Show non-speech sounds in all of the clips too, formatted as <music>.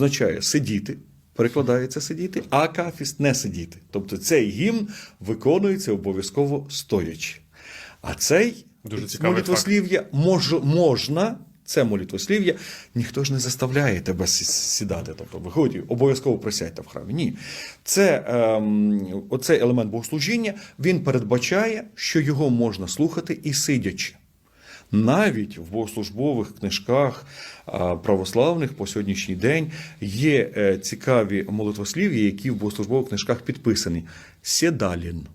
означає сидіти, перекладається сидіти, а акафіст не сидіти. Тобто цей гімн виконується обов'язково стоячи. А цей Дуже молитвослів'я мож, можна. Це молитвослів'я, ніхто ж не заставляє тебе сідати. Тобто, виходь, обов'язково присядьте в храмі. Ні. Це ем, оцей елемент богослужіння він передбачає, що його можна слухати і сидячи. Навіть в богослужбових книжках православних по сьогоднішній день є е, цікаві молитвослів'я, які в богослужбових книжках підписані. Сєдалін.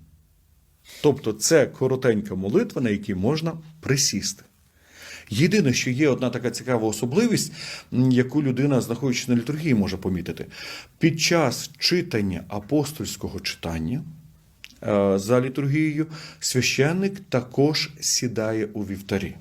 Тобто це коротенька молитва, на якій можна присісти. Єдине, що є одна така цікава особливість, яку людина, знаходячись на літургії, може помітити. Під час читання апостольського читання е, за літургією священник також сідає у вівтарі.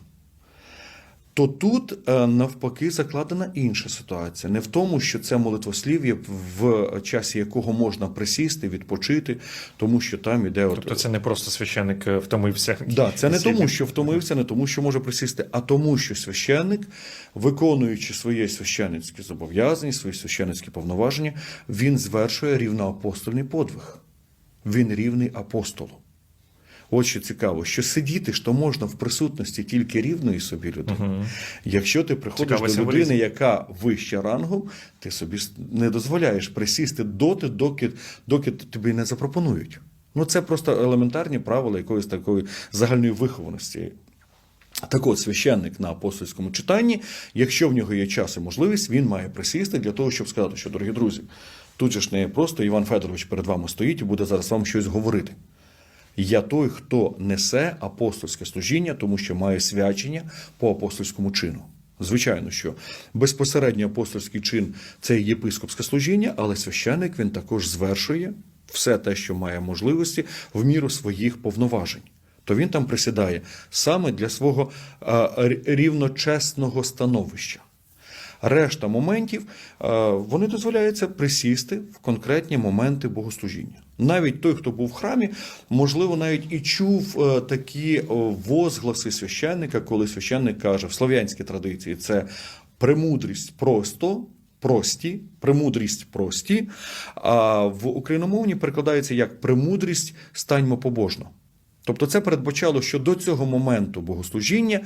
То тут е, навпаки закладена інша ситуація. Не в тому, що це молитвослів'я, в часі якого можна присісти, відпочити, тому що там іде от Тобто це не просто священник е, втомився. Да, це не тому, що втомився, не тому, що може присісти, а тому, що священник, виконуючи своє священницькі зобов'язання, свої священницькі повноваження, він звершує рівноапостольний подвиг. Він рівний апостолу. От що цікаво, що сидіти ж то можна в присутності тільки рівної собі людини. Якщо ти приходиш Цікавий до символізм. людини, яка вища рангом, ти собі не дозволяєш присісти доти, доки, доки тобі не запропонують. Ну, це просто елементарні правила якоїсь такої загальної вихованості. Так от, священник на апостольському читанні, якщо в нього є час і можливість, він має присісти для того, щоб сказати, що, дорогі друзі, тут же ж не просто Іван Федорович перед вами стоїть і буде зараз вам щось говорити. Я той, хто несе апостольське служіння, тому що має свячення по апостольському чину. Звичайно, що безпосередньо апостольський чин це єпископське служіння, але священник він також звершує все те, що має можливості в міру своїх повноважень. То він там присідає саме для свого рівночесного становища. Решта моментів е, вони дозволяються присісти в конкретні моменти богослужіння. Навіть той, хто був в храмі, можливо, навіть і чув е, такі возгласи священника, коли священник каже в слов'янській традиції це премудрість просто. Прості, премудрість прості, а в україномовні перекладається як премудрість станьмо побожно. Тобто це передбачало, що до цього моменту богослужіння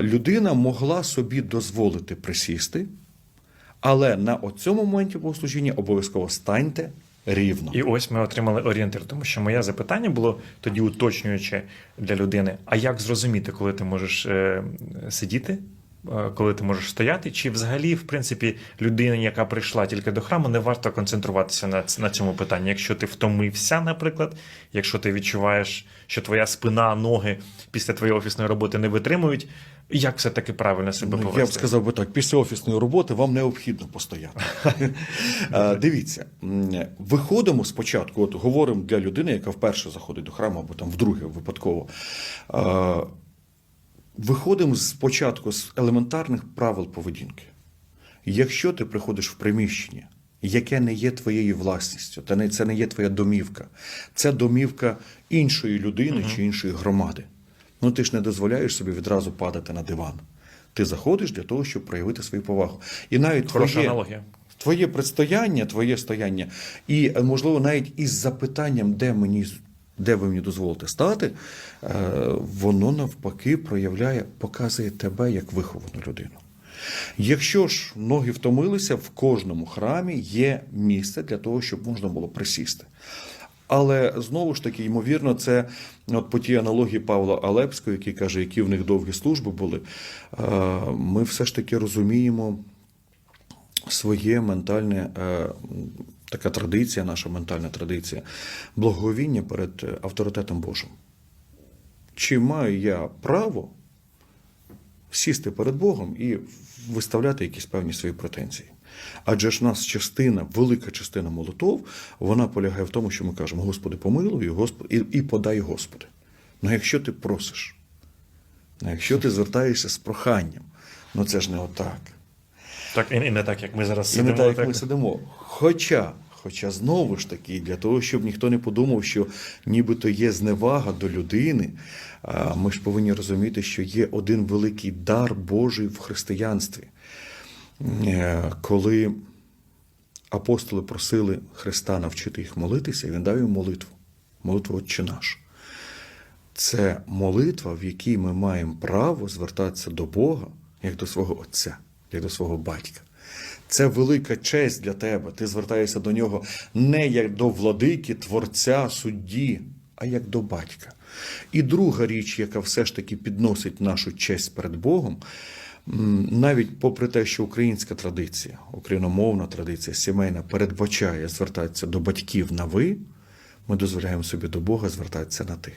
людина могла собі дозволити присісти, але на цьому моменті богослужіння обов'язково станьте рівно. І ось ми отримали орієнтир, тому що моє запитання було тоді уточнююче для людини: а як зрозуміти, коли ти можеш е, сидіти, коли ти можеш стояти, чи взагалі, в принципі, людині, яка прийшла тільки до храму, не варто концентруватися на, на цьому питанні. Якщо ти втомився, наприклад, якщо ти відчуваєш, що твоя спина, ноги після твоєї офісної роботи не витримують, як все таки правильно себе Ну, повести? я б сказав би так: після офісної роботи вам необхідно постояти. <laughs> Е, Дивіться, виходимо спочатку, от говоримо для людини, яка вперше заходить до храму, або там вдруге випадково. Виходимо спочатку з елементарних правил поведінки. Якщо ти приходиш в приміщення, яке не є твоєю власністю, та не це не є твоя домівка, це домівка іншої людини чи іншої громади. Ну ти ж не дозволяєш собі відразу падати на диван. Ти заходиш для того, щоб проявити свою повагу. І навіть Хороша твоє, аналогія. твоє предстояння, твоє стояння, і е, можливо навіть із запитанням, де мені де ви мені дозволите стати, е, воно навпаки проявляє, показує тебе як виховану людину. Якщо ж ноги втомилися, в кожному храмі є місце для того, щоб можна було присісти. Але знову ж таки, ймовірно, це от по тій аналогії Павла Алепського, який каже, які в них довгі служби були. е, Ми все ж таки розуміємо своє ментальне, е, така традиція, наша ментальна традиція, благовіння перед е, авторитетом Божим. Чи маю я право сісти перед Богом і виставляти якісь певні свої претензії? Адже ж нас частина, велика частина молитов, вона полягає в тому, що ми кажемо: Господи, помилуй, Господи, і, і подай Господи. Ну якщо ти просиш, ну якщо ти звертаєшся з проханням, ну це ж не отак. Так, і, і не так, як ми зараз сидимо. І не так, як ми сидимо. Хоча, хоча знову ж таки, для того, щоб ніхто не подумав, що нібито є зневага до людини, ми ж повинні розуміти, що є один великий дар Божий в християнстві. Е, Коли апостоли просили Христа навчити їх молитися, він дав їм молитву, молитву Отче наш. Це молитва, в якій ми маємо право звертатися до Бога як до свого Отця, як до свого батька. Це велика честь для тебе. Ти звертаєшся до нього не як до владики, творця, судді, а як до батька. І друга річ, яка все ж таки підносить нашу честь перед Богом, навіть попри те, що українська традиція, україномовна традиція, сімейна передбачає звертатися до батьків на ви, ми дозволяємо собі до Бога звертатися на ти.